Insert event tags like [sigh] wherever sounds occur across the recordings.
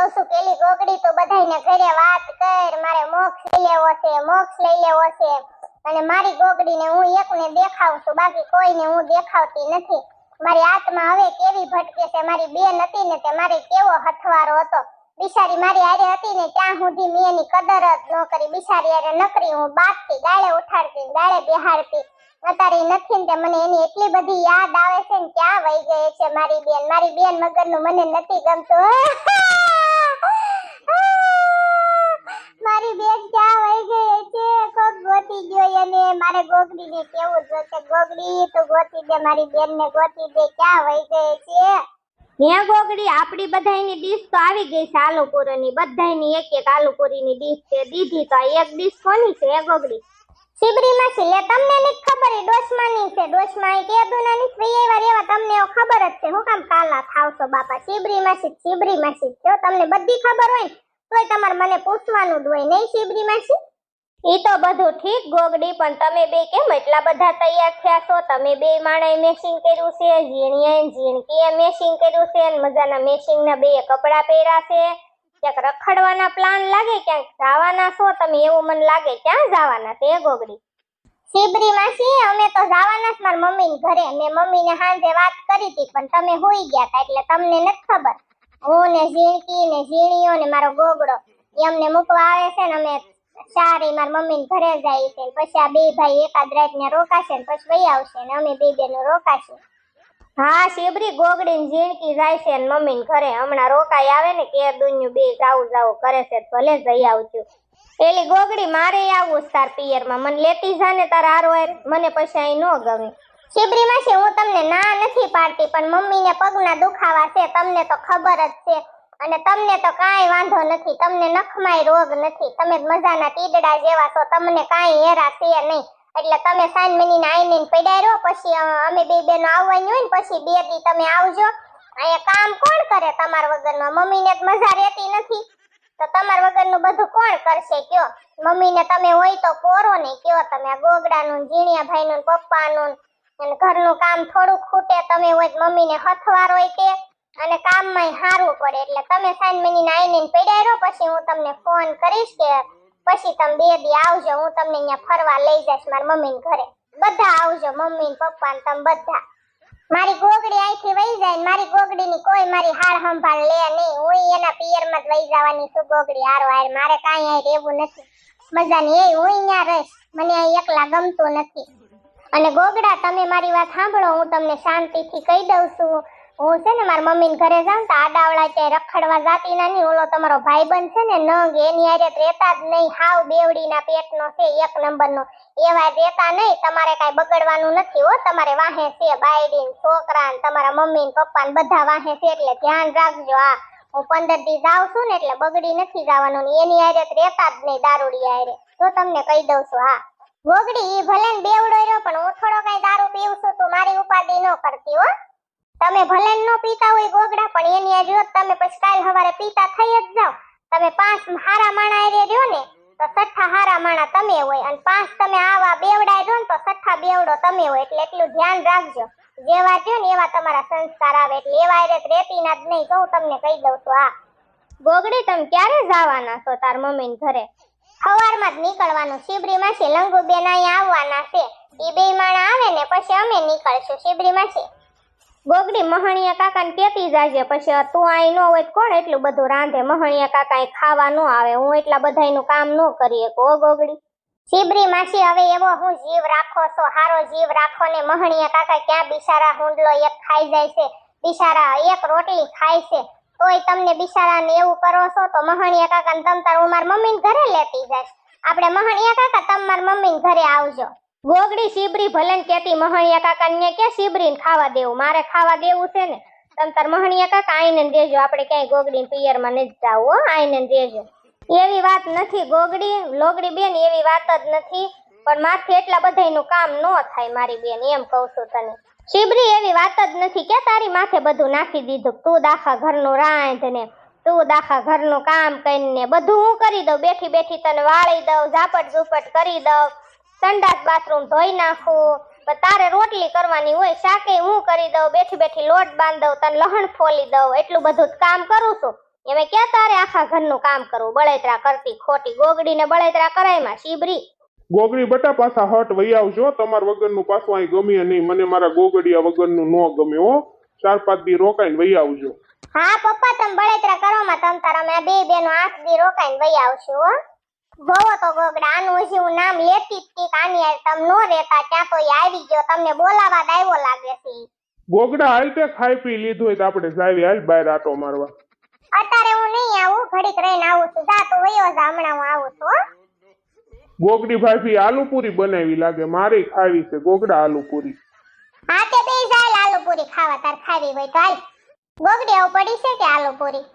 દઉં છું પેલી ગોગડી તો બધાને ઘરે વાત કર, મારે મોક્ષ લઈ લેવો છે, મોક્ષ લઈ લેવો છે. અને મારી ગોગડીને હું એકને દેખાઉં છું, બાકી કોઈને હું દેખાવતી નથી. મારી આત્મા હવે કેવી ભટકે છે, મારી બેન હતી ને તે મારી કેવો હથવારો હતો. બિચારી મારી આરે હતી ને ત્યાં સુધી મેં એની કદર જ ન કરી. બિચારી આરે નકરી હું બાપથી ગાળે ઉઠાડતી, ગાળે બિહાડતી. અત્યારે નથી ને મને એની એટલી બધી યાદ આવે છે ને, ક્યાં વહી ગઈ છે મારી બેન? મારી બેન મગરનું મને નથી ગમતું. [laughs] મારી બેન ક્યાં વહી ગઈ છે? કોક ગોતી ગયો અને મારે ગોગડીને કેવું જોશે ગોગડી તો ગોતી દે, મારી બેનને ગોતી દે. ક્યાં વહી ગઈ છે? હે ગોગડી આપડી બધાયની ડીશ તો આવી ગઈ છે આલુપુરીની. બધાયની એક એક આલુપુરીની ડીશ છે. દીધી તો એક ડીશ કોની છે, હે ગોગડી? શિબરી માસી લે, તમને ની ખબર એ ની છે. ડોશમાં એ કેદુના ની સ્વી એવા તમને એવું ખબર જ છે. હું કામ કાલા થાવશો, બાપા? શિબરી માસી શિબરી માસી જો તમને બધી ખબર હોય તોય તમારે મને પૂછવાનું જ હોય. નહીં શિબરી માસી એ તો બધું ઠીક, ગોગડી, પણ તમે બે કેમ એટલા બધા તૈયાર થયા છો? તમે બે માણે મેશિંગ કર્યું છે ઝીણીએ ઝીણકીએ મેશિંગ કર્યું છે? અને મજાના મેશિંગના બે કપડાં પહેર્યા છે. ક્યાંક રખડવાના પ્લાન લાગે, ક્યાંક જવાના છો, તમે એવું મને લાગે ક્યાં જવાના તે ગોગડી. શિબરી માસી, અમે તો જવાના જ, મારા મમ્મી ઘરે. મેં મમ્મીને સાંજે વાત કરી હતી, પણ તમે હોઈ ગયા હતા એટલે તમને નથી ખબર. હું ને ઝીણકી ને ઝીણીઓ ને મારો ગોગડો, એ અમને મૂકવા આવે છે ને અમે સારી મારા મમ્મી ઘરે જાય છે. પછી આ બે ભાઈ એકાદ રાત ને રોકાશે ને પછી વહી આવશે ને અમે બે બેનો રોકાશે. હા, શિબરી ગોગડી ને ઝીણકી જાય છે ને મમ્મી ને ઘરે. હમણાં રોકાઈ આવે ને કે દુન્યુ બે જાવું જાવું કરે છે, ભલે જઈ આવજો. પેલી ગોગડી મારે આવું છે તાર પિયરમાં. મને લેતી જા ને તાર હારે. મને પછી અહીં ન ગમે. શિબરી માસી, હું તમને ના નથી પાડતી, પણ મમ્મીને પગના દુખાવા છે, તમને તો ખબર જ છે. અને તમને તો કાંઈ વાંધો નથી. તમને નખમાય રોગ નથી. તમે મજાના ટીડડા જેવા છો, તમને કાંઈ હેરા છે નહીં. એટલે તમે સાંજ મહિને આવીને પડ્યા પછી અમે બે બેનો આવવાની હોય ને, પછી બે દી તમે આવજો. અહીંયા કામ કોણ કરે તમાર વગરનું? મમ્મીને જ મજા રહેતી નથી. તો તમાર વગરનું બધું કોણ કરશે કયો? મમ્મીને તમે હોય તો કોરો ને કયો તમે? આ ગોગડાનું જીણિયા ભાઈનું પપ્પાનું, અને ઘરનું કામ થોડું ખૂટે, તમે હોય મમ્મીને હથવાર હોય તે. અને કામમાં સારું પડે. એટલે તમે સાંજ મહિને આવીને પડ્યા પછી હું તમને ફોન કરીશ કે પછી તમે બે દી આવજો, હું તમને અહીંયા ફરવા લઈ જઈશ મારા મમ્મીને ઘરે. બધા આવજો, મમ્મી પપ્પા ને તમે બધા. મારી ગોગડી અહીંથી વહી જાય મારી ગોગડીની કોઈ મારી હાર સંભાળ લે નહીં. હું એના પિયરમાં જ વહી જવાની છું ગોગડી. હારો હાર, મારે કાંઈ અહીં રહેવું નથી. મજાની એ, હું અહીંયા રહીશ. મને અહીં એકલા ગમતું નથી. અને ગોગડા, તમે મારી વાત સાંભળો, હું તમને શાંતિથી કહી દઉં છું. હું છે ને, મારા મમ્મીને ઘરે જાઉં તો આડાવડા ત્યાં રખડવા જાતી ના નહીં ઓલો તમારો ભાઈ બંધ છે ને, નંગ, એની હારે રહેતા જ નહીં. હાવ બેવડીના પેટનો છે એક નંબરનો. એવા રહેતા નહીં, તમારે કાંઈ બગડવાનું નથી હો. તમારે વાહે છે બાયડી છોકરા ને તમારા મમ્મી ને પપ્પા ને બધા વાહે છે, એટલે ધ્યાન રાખજો આ. હું પંદર દી જાઉં છું ને, એટલે બગડી નથી જવાનું એની હારે રહેતા જ નહીં, દારૂડી હારે. તો તમને કહી દઉં છું હા. ગોગડી ઈ ભલે ને બેવડો રહ્યો, પણ હું થોડો કઈ દારૂ પીવું છું, તું મારી ઉપાધિ ન કરતી હો. તમે ભલે ન પીતા હોય ગોગડા, પણ એની હારે રહ્યો તમે પછી કાલ સવારે પીતા થઈ જ જાઓ. તમે પાંચ હારા માણા એરે રહ્યો ને, તો સઠ્ઠા હારા માણા તમે હોય, અને પાંચ તમે આવા બેવડા રહ્યો ને તો સઠ્ઠા બેવડો તમે હોય. એટલે એટલું ધ્યાન રાખજો. જેવા જો ને એવા તમારા સંસ્કાર આવે. એટલે એવા હારે તો રેતી ના જ નહીં. કહું તમને કહી દઉં છું હા ગોગડી તમે ક્યારે જવાના છો તાર મમ્મી ઘરે? સવારમાં જ નીકળવાનું. શિબરી માસી લંગુ બેન અહીંયા આવવાના છે. એ બે માણા આવે ને, પછી અમે નીકળશું. શિબરી માસી ગોગડી મહણિયા કાકાને કેતી જાજે પછી તું અહીં ન હોય કોણ એટલું બધું રાંધે? મહણિયા કાકા ખાવા ન આવે, હું એટલા બધાયનું કામ ન કરીએ કો ગોગડી. છીબરી માસી, હવે એવો હું જીવ રાખો છો, હારો જીવ રાખો ને મહણિયા કાકા ક્યાં બિચારા હુંડલો એક ખાઈ જાય છે બિચારા એક રોટલી ખાય છે, તોય તમને બિચારાને એવું કરો છો તો મહણિયા કાકા ને તમ તાર હું મારા ઘરે લેતી જઈશ. આપણે મહણિયા કાકા, તમે મારા મમ્મીને ઘરે આવજો. ગોગડી સીબરી ભલે કેતી મહણિયા કાકા ને કે સીબરીને ખાવા દેવું? મારે ખાવા દેવું છે ને. તમ તાર મહણિયા કાકા, આઈને દેજો. આપણે ક્યાંય ગોગડી પિયરમાં નથી જાવ, હો. આઈને દેજો. એવી વાત નથી ગોગડી, લોગડી બેન, એવી વાત જ નથી. પણ માથે એટલા બધાયનું કામ ન થાય મારી બેન, એમ કહું છું તને. શિબરી એવી વાત જ નથી કે તારી માથે બધું નાખી દીધું. તું દાખા ઘરનું રાંધ ને, તું દાખા ઘરનું કામ કરીને બધું હું કરી દઉં. બેઠી બેઠી તને વાળી દઉં, ઝાપટ ઝૂપટ કરી દઉં. સંડાસ બાથરૂમ ધોઈ નાખું. પણ તારે રોટલી કરવાની હોય શાકે હું કરી દઉં બેઠી બેઠી લોટ બાંધ દઉં તને લહણ ફોલી દઉં એટલું બધું કામ કરું છું. એમાં ક્યાં તારે આખા ઘરનું કામ કરવું? બળેતરા કરતી ખોટી ગોગડીને બળેતરા કરાયમાં શીબરી. ગોગડી બટા પાછા હટ વહી આવજો તમાર વગરનું પાછું અહીં ગમે નહીં. મને મારા ગોગડિયા વગરનું ન ગમે હો. ચાર પાંચ દી રોકાઈને વહી આવજો. હા પપ્પા તમે બળેતરા કરો માં તમ તારા મેં બે બેનો આઠ દી રોકાઈને વહી આવશું હો. જોવો તો ગોગડા આનું હજી હું નામ લેતી જ તી કાની આની તમ નો રહેતા ત્યાં તો આવી ગયો તમને બોલાવા આવ્યો લાગે છે. ગોગડા હાલ તે ખાઈ પી લીધું હોય તો આપણે જાવી હાલ બહાર આટો મારવા. અત્યારે હું નહીં આવું ઘડીક રહીને આવું છું. જા તું વયો જા હમણાં હું આવું છું હો. ગોગડી ભાભી આલુ પૂરી બનાવી લાગે મારે ખાવી છે. ગોગડા આલુ પૂરી હા તે બે જાય આલુ પૂરી ખાવા તાર ખાવી હોય તો હાલ. ગોગડી આવું પડી છે કે આલુ પૂરી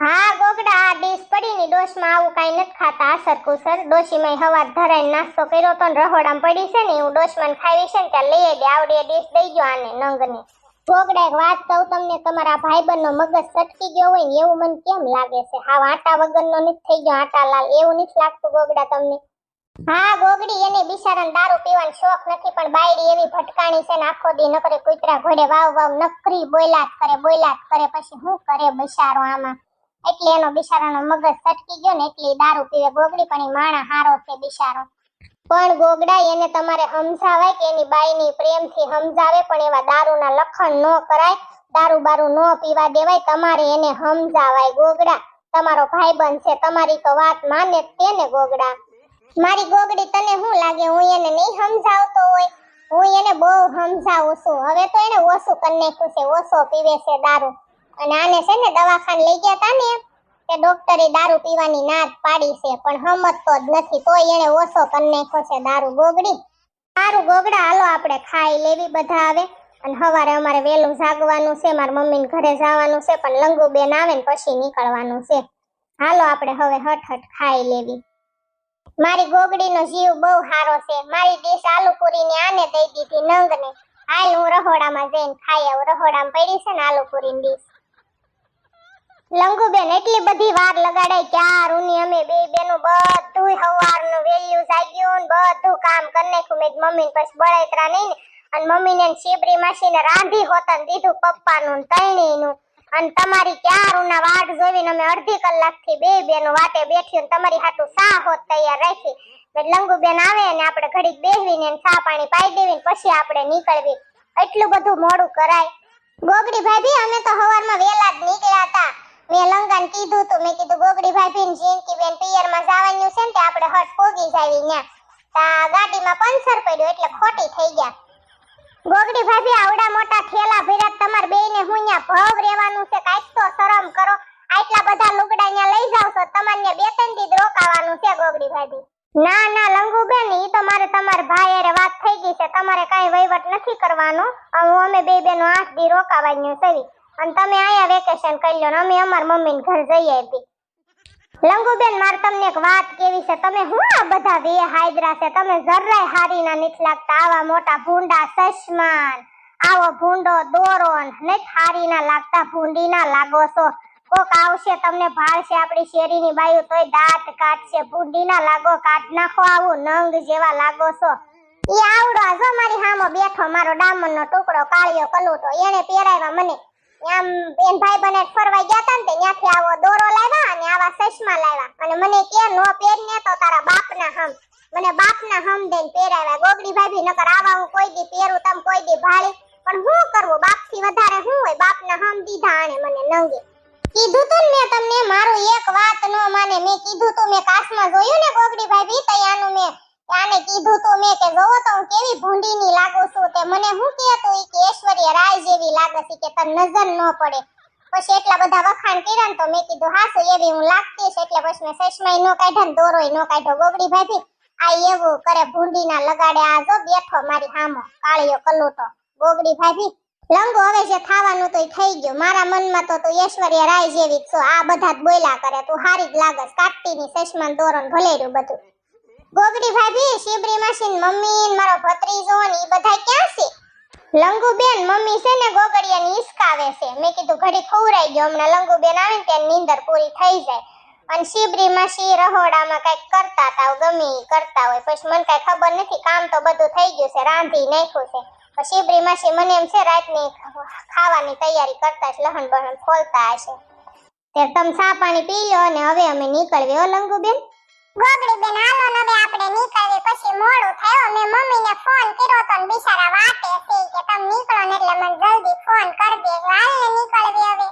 હા, ગોગડા ડીશ પડી ની ડોશમાં આવું કાંઈ નથી ખાતા આસર કુસર ડોશીમાં હવાર ધરાઈને નાસ્તો કર્યો તો ને પડી છે ને હું ડોશમાં ખાવી છે ને ત્યાં લઈ આવી આવડી ડીશ દઈ ગયો આને નંગને. ગોગડા, એક વાત કહું તમને, તમારા ભાઈબંધનો મગજ સટકી ગયો હોય ને એવું મને કેમ લાગે છે? હાવ આટા વગરનો નથી થઈ ગયો, આટા લાલ, એવું નથી લાગતું ગોગડા તમને? હા, ગોગડી, એને બિચારાને દારૂ પીવાનો શોખ નથી, પણ બાયડી એવી ભટકાણી છે ને, આખો દી નકરે કૂતરા ઘોડે વાવ વાવ નકરી બોયલાત કરે બોયલાત કરે, પછી શું કરે બિચારો આમાં? એટલે એનો બિચારાનો મગજ સટકી ગયો ને એટલે દારૂ પીવે. ગોગડી પણ એ માણા હારો છે બિચારો. પણ ગોગડા એને તમારે સમજાવાય કે એની બાઈની પ્રેમથી સમજાવે, પણ એવા દારૂના લખણ ન કરાય. દારૂ બારૂ ન પીવા દેવાય, તમારે એને સમજાવાય ગોગડા. તમારો ભાઈબંધ છે, તમારી તો વાત માને તેને ગોગડા. મારી ગોગડી તને શું લાગે? હું એને નહીં સમજાવતો હોય? હું એને બહુ સમજાવું છું. હવે તો એને ઓછું કરી છે, ઓછો પીવે છે દારૂ. અને આને છે ને દવાખાને લઈ ગયા હતા ને તે ડોક્ટરે દારૂ પીવાની ના પાડી છે, પણ સમજતો જ નથી. તોય એને ઓછો કરી નાખ્યો છે દારૂ ગોગડી. સારું ગોગડા હાલો આપણે ખાઈ લેવી બધા આવે અને સવારે અમારે વહેલું જાગવાનું છે, મારા મમ્મીને ઘરે જવાનું છે, પણ લંગુ બેન આવે ને પછી નીકળવાનું છે. હાલો આપણે હવે હટ હટ ખાઈ લેવી. મારી ગોગડીનો જીવ બહુ સારો છે. મારી ડીશ આલુ પૂરીને આને દઈ દીધી નંગને. હાલ હું રહોડામાં જઈને ખાઈ આવું. રહોડામાં પડી છે ને આલુપુરીની ડીશ લંગુબેન, એટલી બધી વાર લગાડાય ક્યાં રૂની અમે બે બેનો બધું હવારનું વેલ્યુ જાગ્યું ને બધું કામ કરી નાખ્યું. મેં મમ્મીને પછી બળેતરા નહીં અને મમ્મીને શેબરી માસીને રાંધી હોતન દીધું પપ્પાનું તૈણીનું. અને તમારી ક્યાં રૂના વાટ જોઈને અમે અડધી કલાકથી બે બેનો વાટે બેઠી અને તમારી હાટું સા હોત તૈયાર રાખી. એટલે લંગુબેન આવે ને આપણે ઘડીક બેહવીને સા પાણી પાઈ દેવી પછી આપણે નીકળવી. એટલું બધું મોડું કરાય. ગોગડી ભાભી અમે તો હવારમાં વેલા જ મેં કીધું તો. મેં કીધું ગોગડી ભાભી ને જીનકી બેન, પિયરમાં જવાનું છે ને તે આપણે હટ પોગી જાવી ન્યા. તા ગાડીમાં પંચર પડ્યું એટલે ખોટી થઈ ગયા. ગોગડી ભાભી આવડા મોટા ઠેલા ભર્યા તમાર બેયને હું ન્યા ભવ રહેવાનું છે, કાંઈક તો શરમ કરો. આટલા બધા લુગડા ન્યા લઈ જાવ છો, તમારે બે ત્રણ દી રોકાવાનું છે ગોગડી ભાભી ના ના લંગુ બેન ઈ તો મારે તમાર ભાઈ અરે વાત થઈ ગઈ છે, તમારે કાંઈ વહીવટ નથી કરવાનો. અમે બે બેનો આઠ દી રોકાવાનું છે અને તમે અહીંયા વેકેશન કરી લો અમે અમાર મમ્મીને ઘર જઈ આવી લંગુબેન, મારે તમને એક વાત કેવી છે? તમે હું આ બધા વે હાયદરા છે? તમે જરાય હારીના નથી લાગતા. આવા મોટા ભૂંડા સસમાન, આવો ભૂંડો દોરો ને હારીના લાગતા. ભૂંડીના લાગો છો. કોક આવશે તમને ભાળશે આપણી શેરીની બાયુ તોય દાંત કાઢશે. ભૂંડીના લાગો, કાઢ નાખો આવું નંગ જેવા લાગો છો. ઈ આવડો જો મારી હામો બેઠો, મારો ડામરનો ટુકડો, કાળિયો કલુટો એને પહેરાવ્યા મને. આમ બેન ભાઈ બને ફરવા ગયા હતા ને ત્યાંથી આવો દોરો લાવ્યા અને આવા ચશ્મા લાવ્યા. અને મને કે, નો પહેરને તો તારા બાપના હમ. મને બાપના હમ દઈને પહેરાવ્યા. ગોગડી ભાભી, નકર આવા હું કોઈ દી પહેરું, તમ કોઈ દી ભાળી. પણ હું કરવું? બાપથી વધારે હું હોય? બાપના હમ દીધા આણે મને નંગે. કીધું તું મેં તમને, મારું એક વાત નો માને. મેં કીધું તું, મેં કાશમાં જોયું ને ગોગડી ભાભી, તૈયાનું મેં. આને કીધું તો મેં કે જોવો તો હું કેવી ભૂંડીની લાગુ છું? તે મને હું કહેતો, ઈ કે ઐશ્વર્ય રાય જેવી લાગે છે કે તને નજર ન પડે. પછી એટલા બધા વખાણ કર્યા ને તો મેં કીધું હાસુ એવી હું લાગતી છે. એટલે પછી મેં સસમાઈ નો કાઢ્યા ને દોરોય નો કાઢ્યો. ગોગડી ભાભી, આ એવું કરે ભૂંડીના લગાડે, આ જો બેઠો મારી હામો, કાળિયો કલોટો ગોગડી ભાભી, લંગો હવે જે ખાવાનું તો થઈ ગયું. મારા મનમાં તો તું ઐશ્વર્ય રાય જેવી છો. આ બધા જ બોલ્યા કરે. તું હારી જ લાગસ. કાટતીની સસમાન દોરોન ભલેર્યું બધું. ગોગડી ભાભી, શિબરી માસી મમ્મી મારો ભત્રીજો ને ઈ બધા ક્યાં છે? લંગુ બેન મમ્મી છે ને ગોગડિયાને હિસકાવે છે. મેં કીધું ઘડી ખવરાઈ ગયો હમણાં લંગુ બેન આવે ને ત્યાં નીંદર પૂરી થઈ જાય. અને શિબરી માસી રહોડામાં કંઈક કરતા હતા ગમે કરતા હોય. પછી મને કઈ ખબર નથી, કામ તો બધું થઈ ગયું છે, રાંધી નાખ્યું છે. પણ શિબરી માસી મને એમ છે, રાતની ખાવાની તૈયારી કરતા છે લહણ બહણ ખોલતા હશે. તે તમે ચા પાણી પી લો અને હવે અમે નીકળવી લંગુ લંગુબેન. ગોગડી બેન, હાલો ને આપણે નીકળવી પછી મોડું થયો. મેં મમ્મીને ફોન કર્યો તો બિચારા વાતે છે કે તમે નીકળો ને એટલે મને જલ્દી ફોન કરી દે. હાલ ને નીકળવી હવે.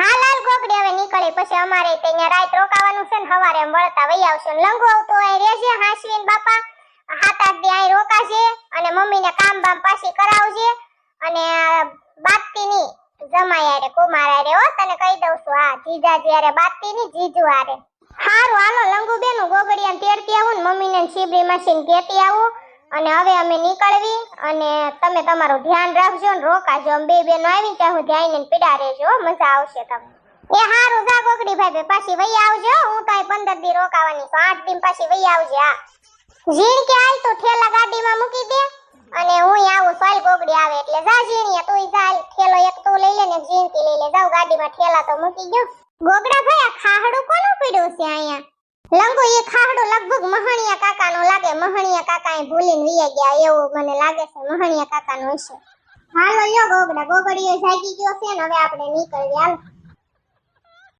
હાલ હાલ, ગોગડી હવે નીકળી. પછી અમારે ત્યાં રાત રોકાવાનું છે ને સવારે એમ વળતા વહી આવશું લંગુ આવતો અહીં રહેજે હાસવીન બાપા. હાથ આઠ દી અહીં રોકાશે અને મમ્મીને કામ બામ પાછી કરાવજે. અને બાતતી ની જમાઈ હારે, કુમાર હારે હો તને કહી દઉં છું હા જીજાજી હારે બાપતી ની જીજુ હારે. હારું, હાલો લંગુ બેનું ગોગડિયાને તેડતી આવું ને મમ્મીને ને શીબરી માસીને કહેતી આવું અને હવે અમે નીકળવી અને તમે તમારું ધ્યાન રાખજો ને રોકાજો. અમે બે બેનો આવી ત્યાં હું ધ્યાન પીડા રહેજો મજા આવશે તમને. એ હારું જા ગોગડી ભાઈ પાછી વહી આવજો. હું તો પંદર દી રોકાવાની છું, આઠ દિન પાછી વહી આવજે, હા. ઝીણ કે હાલ તો ઠેલા ગાડીમાં મૂકી દે અને હું આવું, સોલ ગોગડી આવે એટલે જા ઝીણીએ, તું જા ઠેલો એક તું લઈ લે ને ઝીણકી લઈ લે. જાવ ગાડીમાં ઠેલા તો મૂકી ગયો ગોગડા ભાઈ, આ ખાહડું કોનું પીડ્યું છે અહીંયા? લંગુ એ ખાહડું લગભગ મહણિયા કાકાનો લાગે. મહણિયા કાકા એ ભૂલીને વીયા ગયા એવું મને લાગે છે. મહણિયા કાકાનો હશે. હાલો યો ગોગડા. ગોગડીઓ જાગી ગયો છે ને. હવે આપણે નીકળીએ. હાલ.